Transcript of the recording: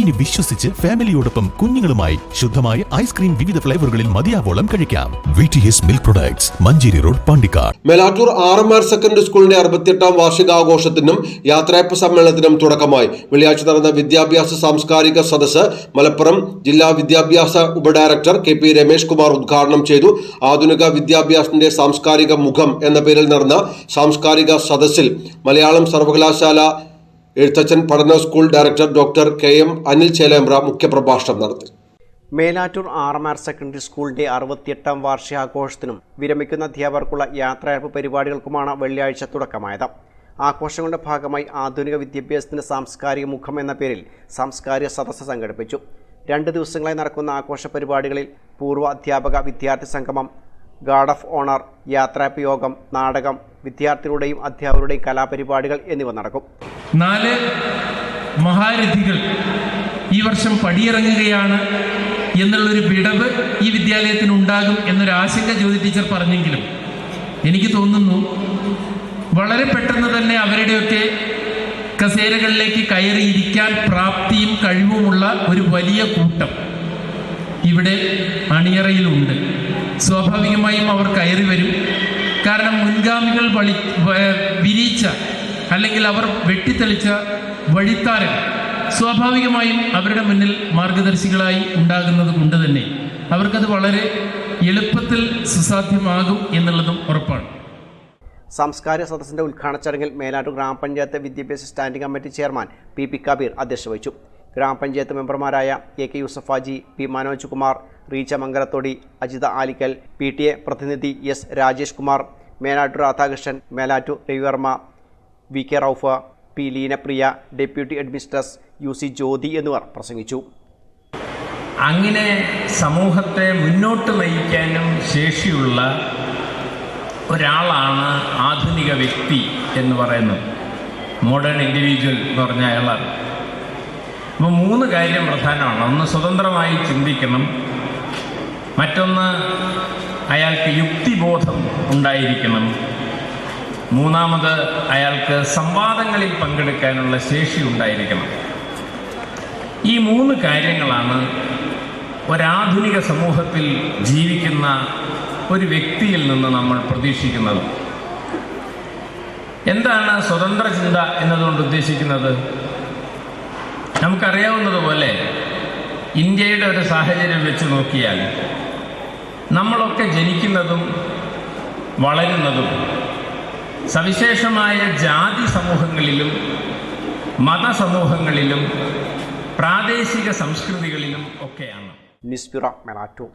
ഇനി വിശ്വസിച്ച് ഫാമിലിയോടൊപ്പം കുഞ്ഞുങ്ങളുമായി ശുദ്ധമായ ഐസ്ക്രീം വിവിധ ഫ്ലേവറുകളിൽ മതിയാവോളം കഴിക്കാം. Milk products Manjeri road Pandikkad. Melattur R M R secondary സ്കൂളിന്റെ അറുപത്തിയെട്ടാം വാർഷികാഘോഷത്തിനും യാത്രയപ്പ് സമ്മേളനത്തിനും തുടക്കമായി. വെള്ളിയാഴ്ച നടന്ന വിദ്യാഭ്യാസ സാംസ്കാരിക സദസ്സ് മലപ്പുറം ജില്ലാ വിദ്യാഭ്യാസ ഉപഡയറക്ടർ കെ പി രമേഷ് കുമാർ ഉദ്ഘാടനം ചെയ്തു. ആധുനിക വിദ്യാഭ്യാസത്തിന്റെ സാംസ്കാരിക മുഖം എന്ന പേരിൽ നടന്ന സാംസ്കാരിക സദസ്സിൽ മലയാളം സർവകലാശാല എഴുത്തച്ഛൻ പഠന school director doctor K M Anil Chelembra മുഖ്യപ്രഭാഷണം നടത്തി. മേലാറ്റൂർ ആർമാർ സെക്കൻഡറി സ്കൂളിന്റെ അറുപത്തിയെട്ടാം വാർഷികാഘോഷത്തിനും വിരമിക്കുന്ന അധ്യാപകർക്കുള്ള യാത്രയപ്പ് പരിപാടികൾക്കുമാണ് വെള്ളിയാഴ്ച തുടക്കമായത്. ആഘോഷങ്ങളുടെ ഭാഗമായി ആധുനിക വിദ്യാഭ്യാസത്തിന്റെ സാംസ്കാരിക മുഖം എന്ന പേരിൽ സാംസ്കാരിക സദസ്സ് സംഘടിപ്പിച്ചു. രണ്ട് ദിവസങ്ങളായി നടക്കുന്ന ആഘോഷ പരിപാടികളിൽ പൂർവ അധ്യാപക വിദ്യാർത്ഥി സംഗമം ഗാർഡ് ഓഫ് ഓണർ യാത്രാഭിയോഗം യോഗം നാടകം വിദ്യാർത്ഥികളുടെയും അധ്യാപകരുടെയും കലാപരിപാടികൾ എന്നിവ നടക്കും. നാല് മഹാരഥികൾ ഈ വർഷം പടിയിറങ്ങുകയാണ് എന്നുള്ളൊരു വിടവ് ഈ വിദ്യാലയത്തിന് ഉണ്ടാകും എന്നൊരു ആശങ്ക ജ്യോതി ടീച്ചർ പറഞ്ഞെങ്കിലും എനിക്ക് തോന്നുന്നു വളരെ പെട്ടെന്ന് തന്നെ അവരുടെയൊക്കെ കസേരകളിലേക്ക് കയറിയിരിക്കാൻ പ്രാപ്തിയും കഴിവുമുള്ള ഒരു വലിയ കൂട്ടം. ഇവിടെ അണിയറയിലുണ്ട്. സ്വാഭാവികമായും അവർ കയറി വരും. കാരണം മുൻഗാമികൾ വളി വിരിയിച്ച അല്ലെങ്കിൽ അവർ വെട്ടിത്തെളിച്ച വഴിത്താരൻ സ്വാഭാവികമായും അവരുടെ മുന്നിൽ മാർഗദർശികളായി ഉണ്ടാകുന്നത് കൊണ്ട് തന്നെ. അവർക്കത് വളരെ എളുപ്പത്തിൽ സുസാധ്യമാകും എന്നുള്ളതും ഉറപ്പാണ്. സാംസ്കാരിക സദസ്സിന്റെ ഉദ്ഘാടന ചടങ്ങിൽ മേലാറ്റൂർ ഗ്രാമപഞ്ചായത്ത് വിദ്യാഭ്യാസ standing committee chairman P P Kabeer അധ്യക്ഷത വഹിച്ചു. ഗ്രാമപഞ്ചായത്ത് മെമ്പർമാരായ A K Yusafaji P Manoj Kumar Reecha Mangalathodi Ajitha Alikkal P T A പ്രതിനിധി S Rajesh Kumar Menattu Radhakrishnan Melattu Ravivarma V K Raufa P Leenapriya deputy administrator U C Jyothi എന്നിവർ പ്രസംഗിച്ചു. അങ്ങനെ സമൂഹത്തെ മുന്നോട്ട് നയിക്കാനും ശേഷിയുള്ള ഒരാളാണ് ആധുനിക വ്യക്തി എന്ന് പറയുന്നത് മോഡേൺ ഇൻഡിവിജ്വൽ എന്ന് പറഞ്ഞ അയാളാണ്. അപ്പോൾ മൂന്ന് കാര്യം പ്രധാനമാണ്. ഒന്ന് സ്വതന്ത്രമായി ചിന്തിക്കണം. മറ്റൊന്ന് അയാൾക്ക് യുക്തിബോധം ഉണ്ടായിരിക്കണം. മൂന്നാമത് അയാൾക്ക് സംവാദങ്ങളിൽ പങ്കെടുക്കാനുള്ള ശേഷി ഉണ്ടായിരിക്കണം. ഈ മൂന്ന് കാര്യങ്ങളാണ് ഒരാധുനിക സമൂഹത്തിൽ ജീവിക്കുന്ന ഒരു വ്യക്തിയിൽ നിന്ന് നമ്മൾ പ്രതീക്ഷിക്കുന്നത്. എന്താണ് സ്വതന്ത്ര ചിന്ത എന്നതുകൊണ്ട് ഉദ്ദേശിക്കുന്നത്? നമുക്കറിയാവുന്നതുപോലെ ഇന്ത്യയുടെ ഒരു സാഹചര്യം വെച്ച് നോക്കിയാൽ നമ്മളൊക്കെ ജനിക്കുന്നതും വളരുന്നതും സവിശേഷമായ ജാതി സമൂഹങ്ങളിലും മതസമൂഹങ്ങളിലും പ്രാദേശിക സംസ്കൃതികളിലും ഒക്കെയാണ്. നിസ്ഫിറ മെലാറ്റൂർ